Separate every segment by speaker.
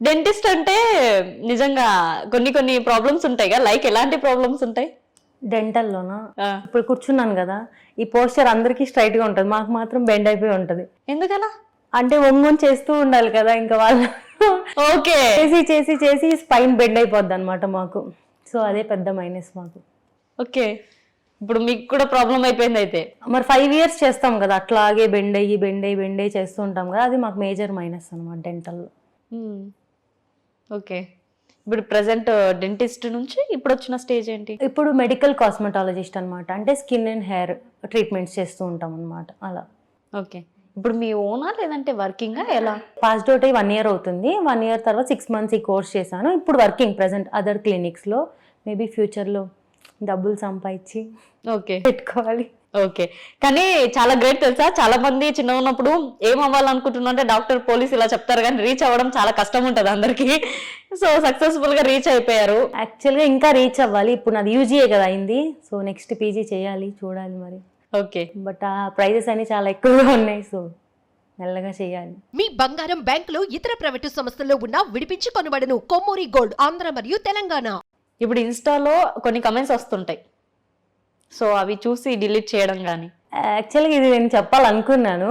Speaker 1: Dentist అంటే నిజంగా కొన్ని కొన్ని ప్రాబ్లమ్స్ ఉంటాయి కదా. లైక్ ఎలాంటి ప్రాబ్లమ్స్ ఉంటాయి?
Speaker 2: డెంటల్లోనా ఇప్పుడు కూర్చున్నాను కదా. ఈ పోస్చర్ అందరికీ స్ట్రైట్గా ఉంటుంది. మాకు మాత్రం బెండ్ అయిపోయి ఉంటది.
Speaker 1: ఎందుకలా?
Speaker 2: అంటే ఒంగొని చేస్తూ ఉండాలి కదా ఇంకా వాళ్ళు.
Speaker 1: ఓకే.
Speaker 2: చేసి చేసి చేసి స్పైన్ బెండ్ అయిపోద్ది అనమాట మాకు. సో అదే పెద్ద మైనస్ మాకు.
Speaker 1: ఓకే. ఇప్పుడు మీకు కూడా ప్రాబ్లం అయిపోయింది అయితే.
Speaker 2: మరి ఫైవ్ ఇయర్స్ చేస్తాం కదా. అట్లాగే బెండ్ అయ్యి బెండ్ అయ్యి బెండ్ అయ్యి చేస్తూ ఉంటాం కదా. అది మాకు మేజర్ మైనస్ అనమాట డెంటల్లో
Speaker 1: ఓకే. ఇప్పుడు ప్రజెంట్ డెంటిస్ట్ నుంచి ఇప్పుడు వచ్చిన స్టేజ్ ఏంటి?
Speaker 2: ఇప్పుడు మెడికల్ కాస్మెటాలజిస్ట్ అన్నమాట. అంటే స్కిన్ అండ్ హెయిర్ ట్రీట్మెంట్స్ చేస్తూ ఉంటాం అనమాట అలా.
Speaker 1: ఓకే. ఇప్పుడు మీ ఓనా లేదంటే వర్కింగా ఎలా?
Speaker 2: పాస్ అవుట్ అయ్యి వన్ ఇయర్ అవుతుంది. వన్ ఇయర్ తర్వాత సిక్స్ మంత్స్ ఈ కోర్స్ చేశాను. ఇప్పుడు వర్కింగ్ ప్రజెంట్ అదర్ క్లినిక్స్లో మేబీ ఫ్యూచర్లో డబ్బులు సంపాదించి
Speaker 1: ఓకే.
Speaker 2: పెట్టుకోవాలి.
Speaker 1: ఓకే. కానీ చాలా గ్రేట్ తెలుసా? చాలా మంది చిన్న ఉన్నప్పుడు ఏం అవ్వాలనుకుంటున్నా అంటే డాక్టర్ పోలీస్ ఇలా చెప్తారు కానీ రీచ్ అవ్వడం చాలా కష్టం ఉంటుంది అందరికి. సో సక్సెస్ఫుల్గా రీచ్ అయిపోయారు.
Speaker 2: యాక్చువల్గా ఇంకా రీచ్ అవ్వాలి. ఇప్పుడు నాది యూజీఏ కదా అయింది. సో నెక్స్ట్ పీజీ చేయాలి చూడాలి మరి.
Speaker 1: ఓకే.
Speaker 2: బట్ ఆ ప్రైజెస్ అన్ని చాలా ఎక్కువగా ఉన్నాయి. సో మెల్లగా చేయాలి.
Speaker 3: మీ బంగారం బ్యాంకులు ఇతర ప్రైవేటు సంస్థల్లో ఉన్న విడిపించి కొనబడను కొమ్మూరి గోల్డ్ ఆంధ్ర మరియు తెలంగాణ.
Speaker 1: ఇప్పుడు ఇన్స్టాలో కొన్ని కమెంట్స్ వస్తుంటాయి. సో అవి చూసి డిలీట్ చేయడం కానీ
Speaker 2: యాక్చువల్గా ఇది నేను చెప్పాలనుకున్నాను.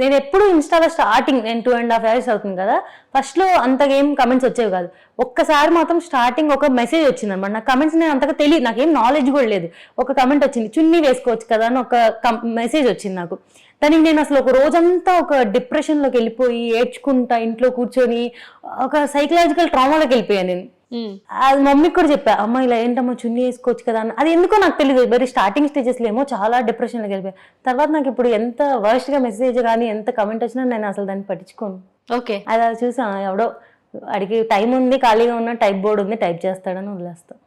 Speaker 2: నేను ఎప్పుడు ఇన్స్టాలో స్టార్టింగ్ నేను టూ అండ్ హాఫ్ ఇయర్స్ అవుతుంది కదా ఫస్ట్లో అంతగా ఏం కమెంట్స్ వచ్చేవి కాదు. ఒక్కసారి మాత్రం స్టార్టింగ్ ఒక మెసేజ్ వచ్చింది అనమాట నాకు కమెంట్స్ నేను అంతగా తెలియదు నాకేం నాలెడ్జ్ కూడా లేదు. ఒక కమెంట్ వచ్చింది చున్నీ వేసుకోవచ్చు కదా అని ఒక మెసేజ్ వచ్చింది నాకు. దానికి నేను అసలు ఒక రోజంతా ఒక డిప్రెషన్లోకి వెళ్ళిపోయి ఏడ్చుకుంటా ఇంట్లో కూర్చొని ఒక సైకలాజికల్ ట్రామాలోకి వెళ్ళిపోయాను నేను. అది మమ్మీకి కూడా చెప్పా అమ్మ ఇలా ఏంటమ్మా చున్నీ వేసుకోవచ్చు కదా అని. అది ఎందుకో నాకు తెలియదు మరి స్టార్టింగ్ స్టేజెస్లో ఏమో చాలా డిప్రెషన్లోకి వెళ్ళిపోయా తర్వాత నాకు ఇప్పుడు ఎంత వర్స్ట్గా మెసేజ్ కానీ ఎంత కమెంట్ వచ్చినా నేను అసలు దాన్ని పట్టించుకోను.
Speaker 1: ఓకే.
Speaker 2: అది అది చూసా ఎవడో అడిగి టైం ఉంది ఖాళీగా ఉన్న టైప్ బోర్డ్ ఉంది టైప్ చేస్తాడని వదిలేస్తా.